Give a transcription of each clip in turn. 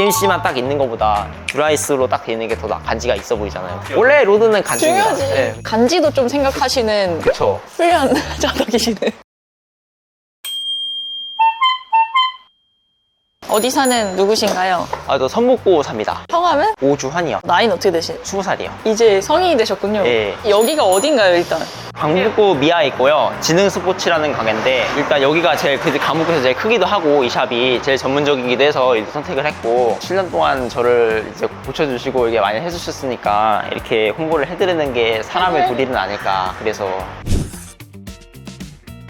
BMC만 딱 있는 것보다 드라이스로 딱 되는 게 더 간지가 있어 보이잖아요. 원래 로드는 간지입니다. 중요하지. 네. 간지도 좀 생각하시는 그쵸. 훈련 자덕이시네. 어디 사는 누구신가요? 아, 저 선목고 삽니다. 성함은? 오주환이요. 나이는 어떻게 되시나요? 20살이요. 이제 성인이 되셨군요. 예. 여기가 어딘가요, 일단? 강북구 미아에 있고요. 지능 스포츠라는 가게인데 일단 여기가 제일 그 강북에서 제일 크기도 하고 이 샵이 제일 전문적이기도 해서 이렇게 선택을 했고 7년 동안 저를 이제 고쳐주시고 이게 많이 해주셨으니까 이렇게 홍보를 해드리는 게 사람의 도리는 아닐까. 그래서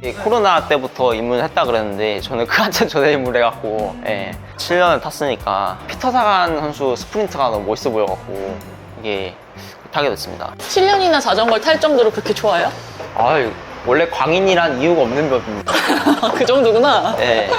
이 코로나 때부터 입문을 했다 그랬는데 저는 그 한참 전에 입문을 해갖고 예, 7년을 탔으니까 피터 사간 선수 스프린트가 너무 멋있어 보여갖고 이게 타게 됐습니다. 7년이나 자전거를 탈 정도로 그렇게 좋아요? 아 원래 광인이란 이유가 없는 법입니다. 그 정도구나. 네.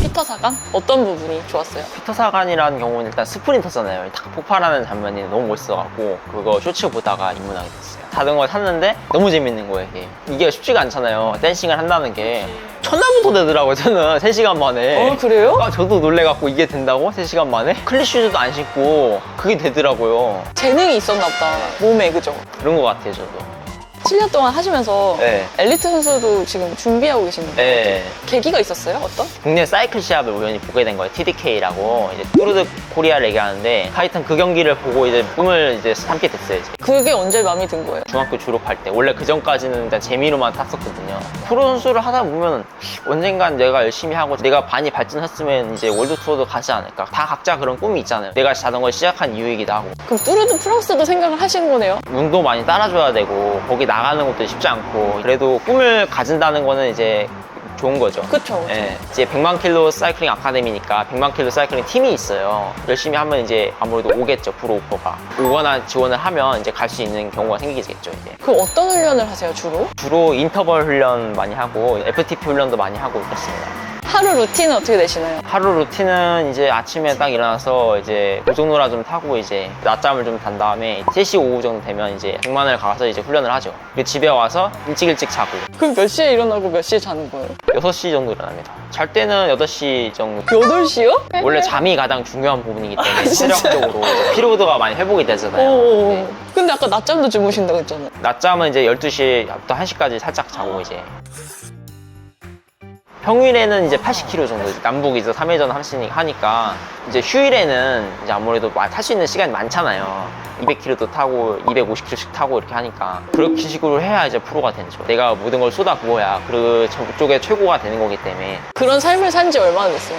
피터 사강? 어떤 부분이 좋았어요? 피터 사간이라는 경우는 일단 스프린터잖아요. 딱 폭발하는 장면이 너무 멋있어갖고 그거 쇼츠 보다가 입문하게 됐어요. 자전거 탔는데 너무 재밌는 거예요. 이게. 이게 쉽지가 않잖아요. 댄싱을 한다는 게 첫날부터 되더라고요. 저는 3시간 만에. 어, 그래요? 아, 저도 놀래갖고 이게 된다고? 3시간 만에? 클리슈즈도 안 신고 그게 되더라고요. 재능이 있었나 보다. 몸에, 그죠? 그런 것 같아요, 저도. 7년 동안 하시면서 네. 엘리트 선수도 지금 준비하고 계신 거예요? 네. 계기가 있었어요? 어떤? 국내 사이클 시합을 우연히 보게 된 거예요. TDK라고 이제 뚜르드 코리아를 얘기하는데 하여튼 그 경기를 보고 이제 꿈을 이제 삼게 됐어요. 이제. 그게 언제 마음이 든 거예요? 중학교 졸업할 때 원래 그 전까지는 일단 재미로만 탔었거든요. 프로 선수를 하다 보면 언젠간 내가 열심히 하고 내가 많이 발전했으면 이제 월드 투어도 가지 않을까. 다 각자 그런 꿈이 있잖아요. 내가 자전거 시작한 이유이기도 하고 그럼 뚜르드 프랑스도 생각을 하신 거네요? 운도 많이 따라줘야 되고 거기 나 가는 것도 쉽지 않고 그래도 꿈을 가진다는 거는 이제 좋은 거죠. 그쵸. 예, 이제 100만 킬로 사이클링 아카데미니까 100만 킬로 사이클링 팀이 있어요. 열심히 하면 이제 아무래도 오겠죠, 프로 오퍼가. 오거나 지원을 하면 이제 갈 수 있는 경우가 생기겠죠, 이제. 그럼 어떤 훈련을 하세요, 주로? 주로 인터벌 훈련 많이 하고 FTP 훈련도 많이 하고 그렇습니다. 하루 루틴은 어떻게 되시나요? 하루 루틴은 이제 아침에 딱 일어나서 이제 고속노라 좀 타고 이제 낮잠을 좀 잔 다음에 3시 오후 정도 되면 이제 백만을 가서 이제 훈련을 하죠. 그리고 집에 와서 일찍 일찍 자고 그럼 몇 시에 일어나고 몇 시에 자는 거예요? 6시 정도 일어납니다. 잘 때는 8시 정도 8시요? 원래 잠이 가장 중요한 부분이기 때문에 아, 진짜요? 체력적으로 피로도가 많이 회복이 되잖아요. 오. 네. 근데 아까 낮잠도 주무신다고 했잖아요. 낮잠은 이제 12시부터 1시까지 살짝 자고 이제 평일에는 이제 80km 정도 남북 이제 3회전 하시니 하니까 이제 휴일에는 이제 아무래도 탈 수 있는 시간이 많잖아요. 200km도 타고 250km씩 타고 이렇게 하니까 그렇게 식으로 해야 이제 프로가 되죠. 내가 모든 걸 쏟아 부어야 그 저쪽에 최고가 되는 거기 때문에 그런 삶을 산 지 얼마나 됐어요?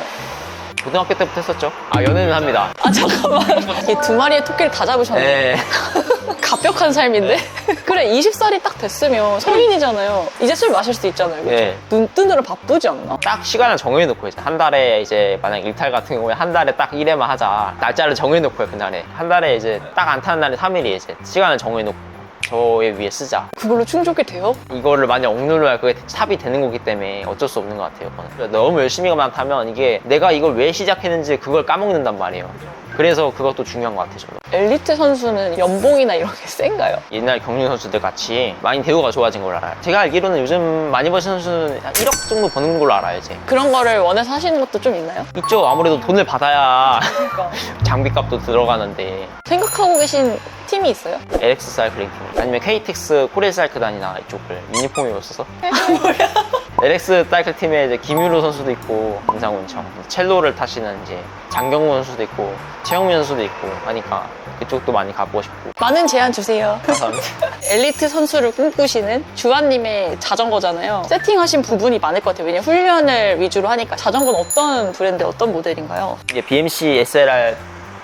고등학교 때부터 했었죠. 아 연애는 합니다. 아, 잠깐만. 이 두 마리의 토끼를 다 잡으셨네. 네. 갑벽한 삶인데? 그래, 20살이 딱 됐으면 성인이잖아요. 이제 술 마실 수 있잖아요. 네. 눈 뜨느라 바쁘지 않나? 딱 시간을 정해놓고 이제 한 달에 이제 만약 일탈 같은 경우에 한 달에 딱 1회만 하자 날짜를 정해놓고요 그날에 한 달에 이제 딱 안 타는 날이 3일이 이제 시간을 정해놓고 저에 위해 쓰자 그걸로 충족이 돼요? 이거를 만약 억누르면 그게 탑이 되는 거기 때문에 어쩔 수 없는 것 같아요 그거는. 너무 열심히만 타면 이게 내가 이걸 왜 시작했는지 그걸 까먹는단 말이에요 그래서 그것도 중요한 것 같아요 저는 엘리트 선수는 연봉이나 이런 게 센가요? 옛날 경륜 선수들 같이 많이 대우가 좋아진 걸로 알아요 제가 알기로는 요즘 많이 버시는 선수는 한 1억 정도 버는 걸로 알아요 이제 그런 거를 원해서 하시는 것도 좀 있나요? 있죠 아무래도 돈을 받아야 그러니까. 장비값도 들어가는데 생각하고 계신 팀이 있어요? LX 사이클링 팀 아니면 KTX 코레일 사이클단이나 이쪽을 유니폼이 없어서 LX 사이클 팀에 이제 김유로 선수도 있고 임상훈 청 첼로를 타시는 이제 장경무 선수도 있고 최영민 선수도 있고 하니까 그쪽도 많이 가보고 싶고 많은 제안 주세요. 감사합니다 엘리트 선수를 꿈꾸시는 주한님의 자전거잖아요. 세팅하신 부분이 많을 것 같아요. 왜냐면 훈련을 위주로 하니까 자전거는 어떤 브랜드, 어떤 모델인가요? 이게 BMC SLR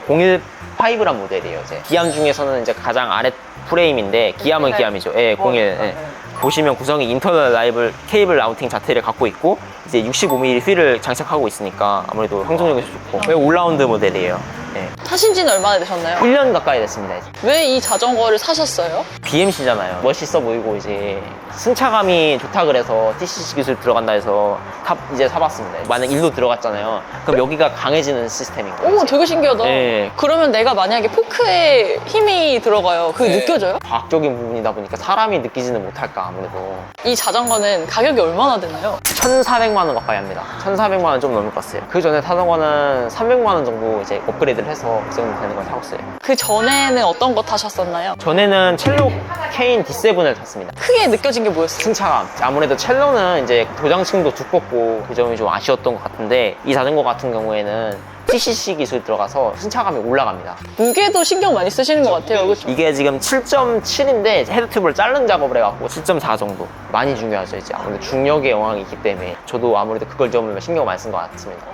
015란 모델이에요 이제 기암 중에서는 이제 가장 아래 프레임인데 기암은 기암이죠. 예, 01 예. 보시면 구성이 인터널 라이블 케이블 라운팅 자태를 갖고 있고 이제 65mm 휠을 장착하고 있으니까 아무래도 항속력이 좋고. 왜 올라운드 모델이에요. 네. 타신 지는 얼마나 되셨나요? 1년 가까이 됐습니다. 이제. 왜 이 자전거를 사셨어요? BMC잖아요. 멋있어 보이고 이제 승차감이 좋다 그래서 TCC 기술 들어간다 해서 탑 이제 사봤습니다. 만약 일로 들어갔잖아요. 그럼 여기가 강해지는 시스템인 거예요. 오, 되게 신기하다. 네. 그러면 내가 만약에 포크에 힘이 들어가요. 그게 느껴져요? 과학적인 부분이다 보니까 사람이 느끼지는 못할까 아무래도 이 자전거는 가격이 얼마나 되나요? 1,400만 원 가까이 합니다. 1,400만 원 좀 넘을 것 같아요. 그 전에 타던 거는 300만 원 정도 이제 업그레이드를 해서 그 정도 되는 걸 타고 있어요. 그 전에는 어떤 거 타셨었나요? 전에는 첼로 케인 D7을 탔습니다. 크게 느껴진 게 뭐였어요? 승차감. 아무래도 첼로는 이제 도장층도 두껍고 그 점이 좀 아쉬웠던 것 같은데 이 자전거 같은 경우에는 TCC 기술이 들어가서 승차감이 올라갑니다. 무게도 신경 많이 쓰시는 것 같아요. 그렇죠? 이게 지금 7.7인데 헤드튜브를 자른 작업을 해갖고 7.4 정도 많이 중요하죠 이제 아무래도 중력의 영향이 있기 때문에 저도 아무래도 그걸 좀 신경 많이 쓴 것 같습니다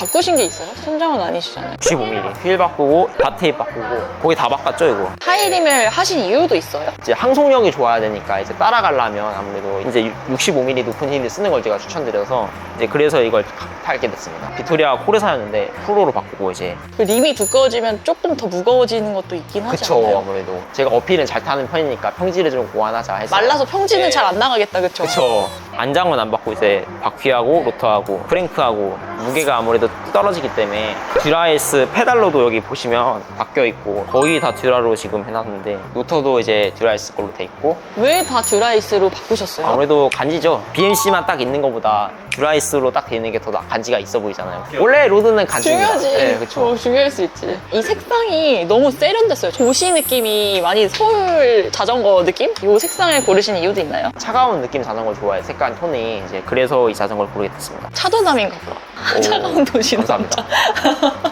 바꾸신 게 있어요? 순정은 아니시잖아요. 95mm 휠 바꾸고 바테입 바꾸고 거의 다 바꿨죠 이거 하이림을 하신 이유도 있어요? 이제 항속력이 좋아야 되니까 이제 따라가려면 아무래도 이제 65mm 높은 힐을 쓰는 걸 제가 추천드려서 이제 그래서 이걸 팔게 됐습니다 비토리아 코르사였는데 프로로 바꾸고 이제 그 림이 두꺼워지면 조금 더 무거워지는 것도 있긴 하지 그쵸 않나요? 아무래도 제가 어필은 잘 타는 편이니까 평지를 좀 고안하자 해서 말라서 평지는 네. 잘 안 나가겠다, 그쵸? 그쵸. 안장은 안 받고 이제 바퀴하고 로터하고 프랭크하고 무게가 아무래도 떨어지기 때문에 듀라이스 페달로도 여기 보시면 바뀌어 있고 거의 다 듀라로 지금 해놨는데 로터도 이제 듀라이스 걸로 돼 있고 왜 다 듀라이스로 바꾸셨어요? 아무래도 간지죠. BMC만 딱 있는 것보다 듀라이스로 딱돼 있는 게 더 간지가 있어 보이잖아요. 원래 로드는 간지입니다. 중요하지. 네, 그쵸. 어, 중요할 수 있지. 이 색상이 너무 세련됐어요. 도시 느낌이 많이 서울 자전거 느낌? 이 색상을 고르신 이유도 있나요? 차가운 느낌 자전거 좋아해. 색깔 톤이 이제 그래서 이 자전거를 고르게 됐습니다. 차도남인가 봐. 오, 차가운 도시 감사합니다.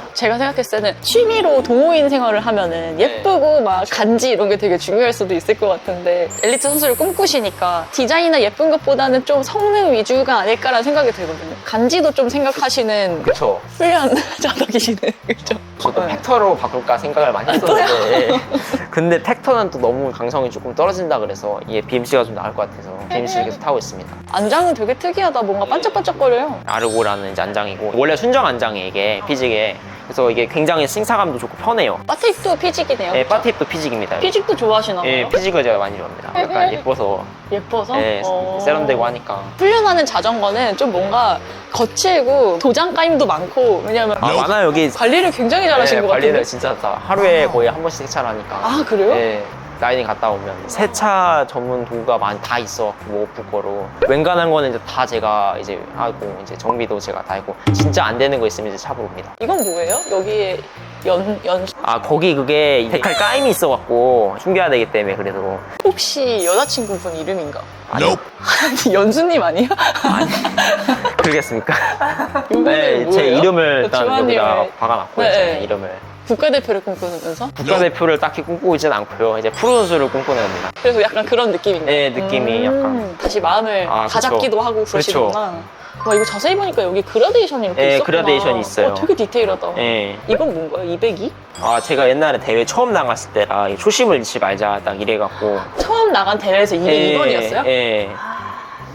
제가 생각했을 때는 취미로 동호인 생활을 하면은 예쁘고 막 간지 이런 게 되게 중요할 수도 있을 것 같은데 엘리트 선수를 꿈꾸시니까 디자인이나 예쁜 것보다는 좀 성능 위주가 아닐까라는 생각이 들거든요. 간지도 좀 생각하시는 그쵸. 훌륭한 자덕이시네. 그죠? 저도 네. 텍터로 바꿀까 생각을 많이 했었는데 근데 텍터는 또 너무 강성이 조금 떨어진다 그래서 이게 BMC가 좀 나을 것 같아서 BMC를 계속 타고 있습니다 안장은 되게 특이하다. 뭔가 반짝반짝거려요. 아르고라는 이제 안장이고 원래 순정 안장이 이게 피직에 그래서 이게 굉장히 승차감도 좋고 편해요 바테입도 피직이네요. 예, 바티입도 피직입니다 피직도 좋아하시나 봐요. 예, 피직을 제가 많이 좋아합니다 약간 예뻐서 예뻐서? 예, 어. 세련되고 하니까 훈련하는 자전거는 좀 뭔가 거칠고 도장 까임도 많고 왜냐면 아 많아요 여기 관리를 굉장히 잘하신 예, 것 관리를 같은데. 진짜 다 하루에 거의 한 번씩 세차를 하니까 아 그래요? 예, 라이딩 갔다 오면 세차 전문 도구가 많이 다 있어 뭐 오프 거로 웬간한 거는 이제 다 제가 이제 하고 이제 정비도 제가 다 하고 진짜 안 되는 거 있으면 이제 차 부릅니다 이건 뭐예요? 여기에 연, 연, 아 거기 그게 데칼 까임이 있어갖고 숨겨야 되기 때문에 그래도 혹시 여자친구분 이름인가? 아니요 연수님 아니야? 그러겠습니까? 이거는 네, 제 뭐예요? 이름을 일단 여기다 박아놨고요 네, 제 네. 이름을 국가대표를 꿈꾸면서? 국가대표를 딱히 꿈꾸고 있진 않고요 이제 프로 선수를 꿈꾸는 겁니다 그래서 약간 그런 느낌인가요? 네 느낌이 음, 약간 다시 마음을 아, 그쵸. 다잡기도 하고 그러시구나. 와 이거 자세히 보니까 여기 그라데이션이 이렇게 네, 있었구나. 그라데이션이 있어요. 어, 되게 디테일하다. 예. 이건 뭔가요? 202? 아 제가 옛날에 대회 처음 나갔을 때라 초심을 잃지 말자 딱 이래갖고 처음 나간 대회에서 202번이었어요? 예, 예.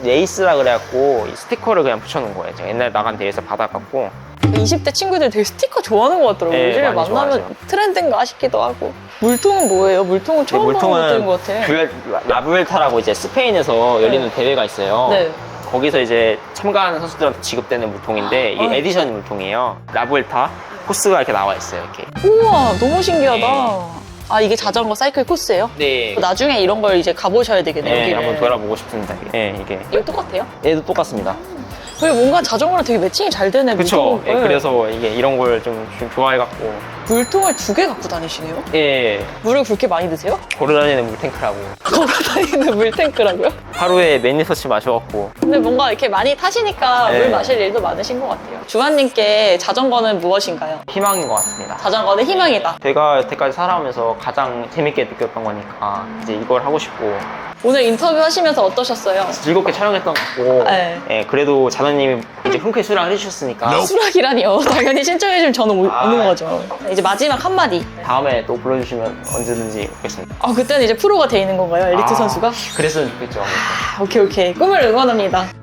레이스라 그래갖고 이 스티커를 그냥 붙여놓은 거예요. 제가 옛날에 나간 대회에서 받아갖고 20대 친구들 되게 스티커 좋아하는 것 같더라고요. 네, 요즘에 많이 만나면 좋아하죠. 트렌드인가 싶기도 하고. 물통은 뭐예요? 물통은 처음 보는 물통인 것 같아. 뷰- 라브엘타라고 이제 스페인에서 열리는 네. 대회가 있어요. 네. 거기서 이제 참가하는 선수들한테 지급되는 물통인데 이게 아. 에디션 물통이에요. 라브엘타 코스가 이렇게 나와 있어요. 이렇게. 우와, 너무 신기하다. 네. 아, 이게 자전거 사이클 코스예요? 네. 나중에 이런 걸 이제 가보셔야 되겠네요. 네, 여기를. 한번 돌아보고 싶습니다. 네, 이게. 이거 똑같아요? 얘도 똑같습니다. 그리고 뭔가 자전거랑 되게 매칭이 잘 되네. 물통은. 예, 네. 그래서 이게 이런 걸 좀 좋아해갖고. 물통을 두 개 갖고 다니시네요? 예, 물을 그렇게 많이 드세요? 걸어다니는 물탱크라고. 걸어 다니는 물탱크라고요? 하루에 몇 리터씩 마셔갖고. 근데 뭔가 이렇게 많이 타시니까 네. 물 마실 일도 많으신 것 같아요. 주한님께 자전거는 무엇인가요? 희망인 것 같습니다. 자전거는 희망이다. 제가 여태까지 살아오면서 가장 재밌게 느꼈던 거니까 이제 이걸 하고 싶고 오늘 인터뷰 하시면서 어떠셨어요? 즐겁게 촬영했던 것 같고 네. 예, 그래도 자나님이 이제 흔쾌히 수락을 해주셨으니까 수락이라니요. 당연히 신청해주면 저는 오- 아. 오는 거죠. 이제 마지막 한마디. 다음에 또 불러주시면 언제든지 오겠습니다. 아, 그때는 이제 프로가 돼 있는 건가요? 엘리트 아, 선수가? 그랬으면 좋겠죠. 아, 오케이, 오케이. 꿈을 응원합니다.